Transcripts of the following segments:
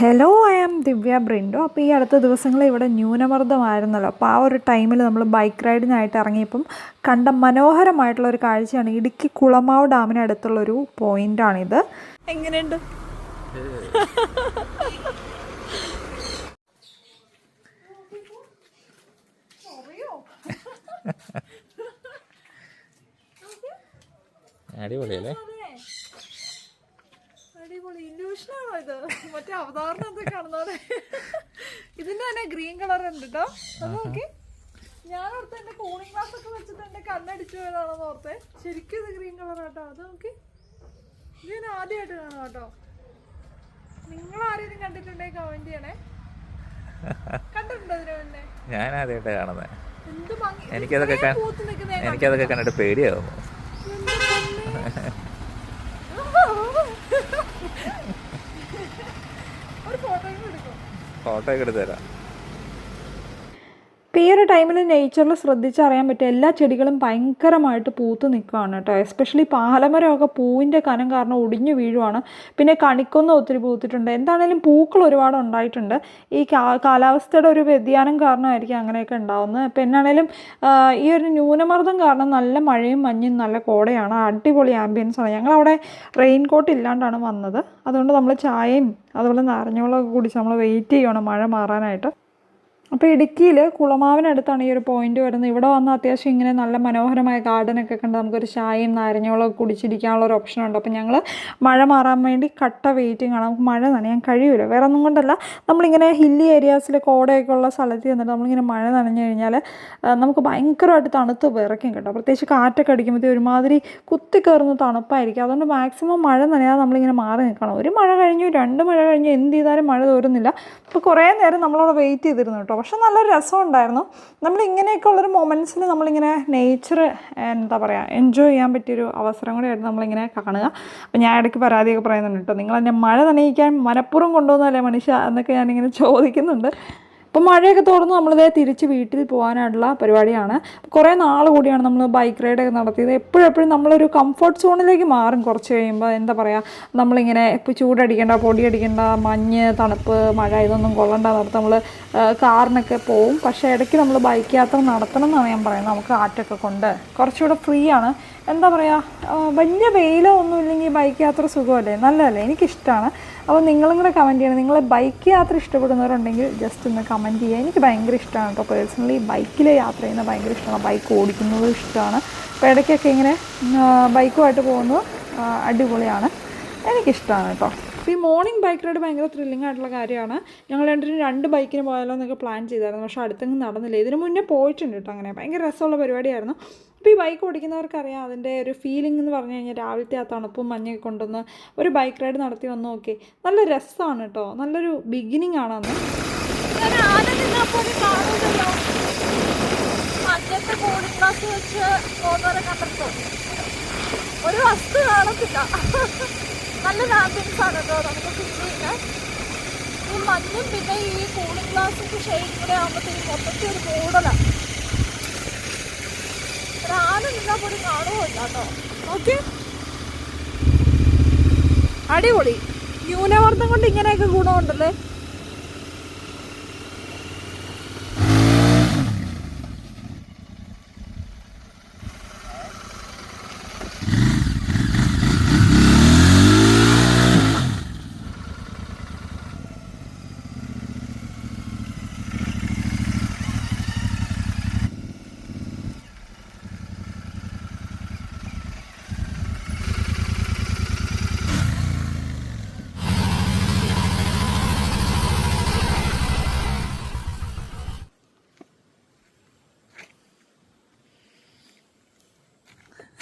Hello I am Divya Brindo അപ്പോൾ ഈ അടുത്ത ദിവസങ്ങളിൽ ഇവിടെ ന്യൂനമർദ്ദമായിരുന്നല്ലോ. അപ്പോൾ ആ ഒരു ടൈമിൽ നമ്മൾ ബൈക്ക് റൈഡിനായിട്ട് ഇറങ്ങിയപ്പം കണ്ട മനോഹരമായിട്ടുള്ള ഒരു കാഴ്ചയാണ് ഇടുക്കി കുളമാവ് ഡാമിന് അടുത്തുള്ളൊരു പോയിന്റാണിത് എങ്ങനെയുണ്ട്? അടിപൊളിയല്ലേ? അടിപൊളി ഇല്യൂഷനാണോ ഇത്? മറ്റേ അവതാരണത്തെ കാണുന്നത് ഇതിന്റെ തന്നെ ഗ്രീൻ കളർ ഉണ്ട് കേട്ടോ അത് നോക്കി. ഞാൻ ഓർത്ത് എന്റെ കൂളിംഗ് ഗ്ലാസ് ഒക്കെ വെച്ചിട്ട് എന്റെ കണ്ണടിച്ചു പോയതാണെന്ന് ഓർത്തെ. ശരിക്കും ഇത് ഗ്രീൻ കളർ ആട്ടോ. അത് നോക്കി. ഇത് ഞാൻ ആദ്യമായിട്ട് കാണാം കേട്ടോ നിങ്ങൾ ആരെയും കണ്ടിട്ടുണ്ടെങ്കിൽ കമന്റ് ചെയ്യണേ? കണ്ടിട്ടുണ്ടോ ഇതിനു മുന്നേ? ഞാൻ ആദ്യമായിട്ട് കാണുന്നത് എനിക്കതൊക്കെ എനിക്കതൊക്കെ കണ്ടിട്ട് പേടിയാവുന്നു എന്റെ പൊന്നേ. ഒരു ഫോട്ടോ എടുക്കും ഫോട്ടോ ഒക്കെ എടുത്തു തരാം. ഇപ്പോൾ ഈ ഒരു ടൈമിൽ നേച്ചറിൽ ശ്രദ്ധിച്ചറിയാൻ പറ്റും എല്ലാ ചെടികളും ഭയങ്കരമായിട്ട് പൂത്ത് നിൽക്കുകയാണ് കേട്ടോ. എസ്പെഷ്യലി പാലമരമൊക്കെ പൂവിന്റെ കനം കാരണം ഒടിഞ്ഞു വീഴുവാണ്. പിന്നെ കണിക്കൊന്നും ഒത്തിരി പൂത്തിട്ടുണ്ട്. എന്താണേലും പൂക്കൾ ഒരുപാട് ഉണ്ടായിട്ടുണ്ട്. ഈ കാലാവസ്ഥയുടെ ഒരു വ്യതിയാനം കാരണമായിരിക്കും അങ്ങനെയൊക്കെ ഉണ്ടാവുന്നത്. അപ്പോൾ എന്നാണേലും ഈ ഒരു ന്യൂനമർദ്ദം കാരണം നല്ല മഴയും മഞ്ഞും നല്ല കോടയാണ്. അടിപൊളി ആംബിയൻസ് ആണ്. ഞങ്ങളവിടെ റെയിൻ കോട്ട് ഇല്ലാണ്ടാണ് വന്നത്. അതുകൊണ്ട് നമ്മൾ ചായയും അതുപോലെ നാരഞ്ഞോളൊക്കെ കുടിച്ച് നമ്മൾ വെയിറ്റ് ചെയ്യണം മഴ മാറാനായിട്ട്. അപ്പോൾ ഇടുക്കിയിൽ കുളമാവിനടുത്താണ് ഈ ഒരു പോയിന്റ് വരുന്നത്. ഇവിടെ വന്ന് അത്യാവശ്യം ഇങ്ങനെ നല്ല മനോഹരമായ ഗാർഡനൊക്കെ കണ്ട് നമുക്കൊരു ചായയും നാരങ്ങളൊക്കെ കുടിച്ചിരിക്കാനുള്ള ഒരു ഓപ്ഷൻ ഉണ്ട്. അപ്പോൾ ഞങ്ങൾ മഴ മാറാൻ വേണ്ടി കട്ട വെയിറ്റിംഗ് ആണ്. നമുക്ക് മഴ നനയാൻ കഴിയില്ല വേറെ ഒന്നും കൊണ്ടല്ല. നമ്മളിങ്ങനെ ഹില്ലി ഏരിയാസിൽ കോടയൊക്കെ ഉള്ള സ്ഥലത്ത് ചെന്നിട്ട് നമ്മളിങ്ങനെ മഴ നനഞ്ഞു കഴിഞ്ഞാൽ നമുക്ക് ഭയങ്കരമായിട്ട് തണുത്ത് വിറയ്ക്കും കേട്ടോ. പ്രത്യേകിച്ച് കാറ്റൊക്കെ അടിക്കുമ്പോഴത്തേ ഒരുമാതിരി കുത്തി കയറുന്ന തണുപ്പായിരിക്കും. അതുകൊണ്ട് മാക്സിമം മഴ നനയാതെ നമ്മളിങ്ങനെ മാറി നിൽക്കണം. ഒരു മഴ കഴിഞ്ഞു രണ്ട് മഴ കഴിഞ്ഞു എന്ത് ചെയ്താലും മഴ തോരുന്നില്ല. അപ്പോൾ കുറേ നേരം നമ്മളവിടെ വെയിറ്റ് ചെയ്തിരുന്നു കേട്ടോ. പക്ഷെ നല്ലൊരു രസമുണ്ടായിരുന്നു. നമ്മൾ ഇങ്ങനെയൊക്കെ ഉള്ളൊരു മൊമെന്റ്സിൽ നമ്മളിങ്ങനെ നേച്ചർ എന്താ പറയുക എൻജോയ് ചെയ്യാൻ പറ്റിയൊരു അവസരം കൂടിയായിരുന്നു നമ്മളിങ്ങനെ കാണുക. അപ്പോൾ ഞാൻ ഇടയ്ക്ക് പരാതിയൊക്കെ പറയുന്നുണ്ട് കേട്ടോ. നിങ്ങൾ എന്നെ മഴ നനയിക്കാൻ മനഃപൂർവം കൊണ്ടുവന്നല്ലേ മനുഷ്യ എന്നൊക്കെ ഞാനിങ്ങനെ ചോദിക്കുന്നുണ്ട്. അപ്പോൾ മഴയൊക്കെ തുറന്ന് നമ്മളിതേ തിരിച്ച് വീട്ടിൽ പോകാനായിട്ടുള്ള പരിപാടിയാണ്. കുറേ നാൾ കൂടിയാണ് നമ്മൾ ബൈക്ക് റൈഡൊക്കെ നടത്തിയത്. എപ്പോഴെപ്പോഴും എപ്പോഴും നമ്മളൊരു കംഫർട്ട് സോണിലേക്ക് മാറും കുറച്ച് കഴിയുമ്പോൾ എന്താ പറയുക നമ്മളിങ്ങനെ ഇപ്പോൾ ചൂടടിക്കേണ്ട പൊടിയടിക്കേണ്ട മഞ്ഞ് തണുപ്പ് മഴ ഇതൊന്നും കൊള്ളണ്ട നടത്ത് നമ്മൾ കാറിനൊക്കെ പോവും. പക്ഷേ ഇടയ്ക്ക് നമ്മൾ ബൈക്ക് യാത്ര നടത്തണം എന്നാണ് ഞാൻ പറയുന്നത്. നമുക്ക് ആറ്റൊക്കെ കൊണ്ട്. കുറച്ചുകൂടെ ഫ്രീ ആണ്. എന്താ പറയുക വലിയ വെയിലോ ഒന്നും ഇല്ലെങ്കിൽ ബൈക്ക് യാത്ര സുഖമല്ലേ? നല്ലതല്ലേ? എനിക്കിഷ്ടമാണ് അപ്പോൾ നിങ്ങളും കൂടെ കമന്റ് ചെയ്യണം. നിങ്ങൾ ബൈക്ക് യാത്ര ഇഷ്ടപ്പെടുന്നവരുണ്ടെങ്കിൽ ജസ്റ്റ് ഒന്ന് കമന്റ് ചെയ്യുക. എനിക്ക് ഭയങ്കര ഇഷ്ടമാണ് കേട്ടോ. പേഴ്സണലി ബൈക്കിൽ യാത്ര ചെയ്യുന്നത് ഭയങ്കര ഇഷ്ടമാണ്. ബൈക്ക് ഓടിക്കുന്നതും ഇഷ്ടമാണ്. അപ്പോൾ ഇടയ്ക്കൊക്കെ ഇങ്ങനെ ബൈക്കുമായിട്ട് പോകുന്നത് അടിപൊളിയാണ്. എനിക്കിഷ്ടമാണ് കേട്ടോ അപ്പോൾ ഈ മോർണിംഗ് ബൈക്ക് റൈഡ് ഭയങ്കര ത്രില്ലിംഗ് ആയിട്ടുള്ള കാര്യമാണ്. ഞങ്ങൾ രണ്ടിനും രണ്ട് ബൈക്കിന് പോയാലോ എന്നൊക്കെ പ്ലാൻ ചെയ്തായിരുന്നു. പക്ഷേ അടുത്തെങ്കിലും നടന്നില്ല. ഇതിന് മുന്നേ പോയിട്ടുണ്ട് കേട്ടോ അങ്ങനെ. ഭയങ്കര രസമുള്ള പരിപാടിയായിരുന്നു. അപ്പോൾ ഈ ബൈക്ക് ഓടിക്കുന്നവർക്കറിയാം അതിന്റെ ഒരു ഫീലിംഗ് എന്ന് പറഞ്ഞു കഴിഞ്ഞാൽ രാവിലത്തെ ആ തണുപ്പും മഞ്ഞൊക്കെ കൊണ്ടുവന്ന് ഒരു ബൈക്ക് റൈഡ് നടത്തി വന്നു നോക്കി. നല്ല രസമാണ് കേട്ടോ നല്ലൊരു ബിഗിനിങ് ആണ് അന്ന്. ഒരു വസ്തു കാണത്തില്ല. നല്ലൊരു ആംബിയൻസ് ആണ് കേട്ടോ നമുക്ക് ഫിറ്റ് ചെയ്യുന്നത് ഈ മഞ്ഞും പിന്നെ ഈ കൂളിംഗ് ഗ്ലാസ്സും ഷെയ്ഡ് കൂടെ ആകുമ്പോഴത്തേക്കും മൊത്തത്തിൽ ഒരു മൂടലാണ് ഒരു ആന നിന്നാൽ പോലും കാണുമില്ല കേട്ടോ. ഓക്കെ അടിപൊളി. ന്യൂനമർദ്ദം കൊണ്ട് ഇങ്ങനെയൊക്കെ ഗുണമുണ്ടല്ലേ?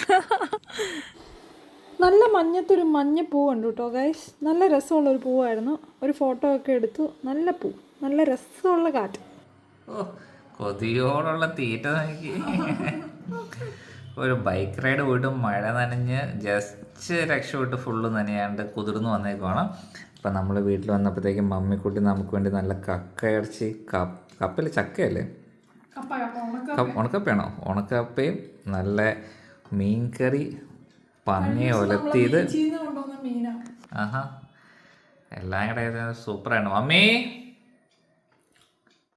നല്ല മഞ്ഞത്തൊരു മഞ്ഞ പൂവുണ്ട് കേട്ടോ ഗൈസ് നല്ല രസമുള്ള ഒരു പൂവായിരുന്നു. ഒരു ഫോട്ടോ ഒക്കെ എടുത്തു. നല്ല പൂ. നല്ല രസമുള്ള കാറ്റ്. കൊതിയോടുള്ള തീറ്റ നോക്കി ഒരു ബൈക്ക് റൈഡ് പോയിട്ട് മഴ നനഞ്ഞ് ജസ്റ്റ് രക്ഷപ്പെട്ട് ഫുള്ള് നനയാണ്ട് കുതിർന്ന് വന്നേക്കുവാണ്. അപ്പം നമ്മൾ വീട്ടിൽ വന്നപ്പോഴത്തേക്കും മമ്മിക്കുട്ടി നമുക്ക് വേണ്ടി നല്ല കക്ക ഇറച്ചി കപ്പ് കപ്പയിൽ ചക്കയല്ലേ ഉണക്കപ്പയാണോ? ഉണക്കപ്പയും നല്ല മീൻകറി പന്നി ഒലത്തിയത്. ആഹാ. എല്ലാം കൂടെ സൂപ്പറാണ് മമ്മി!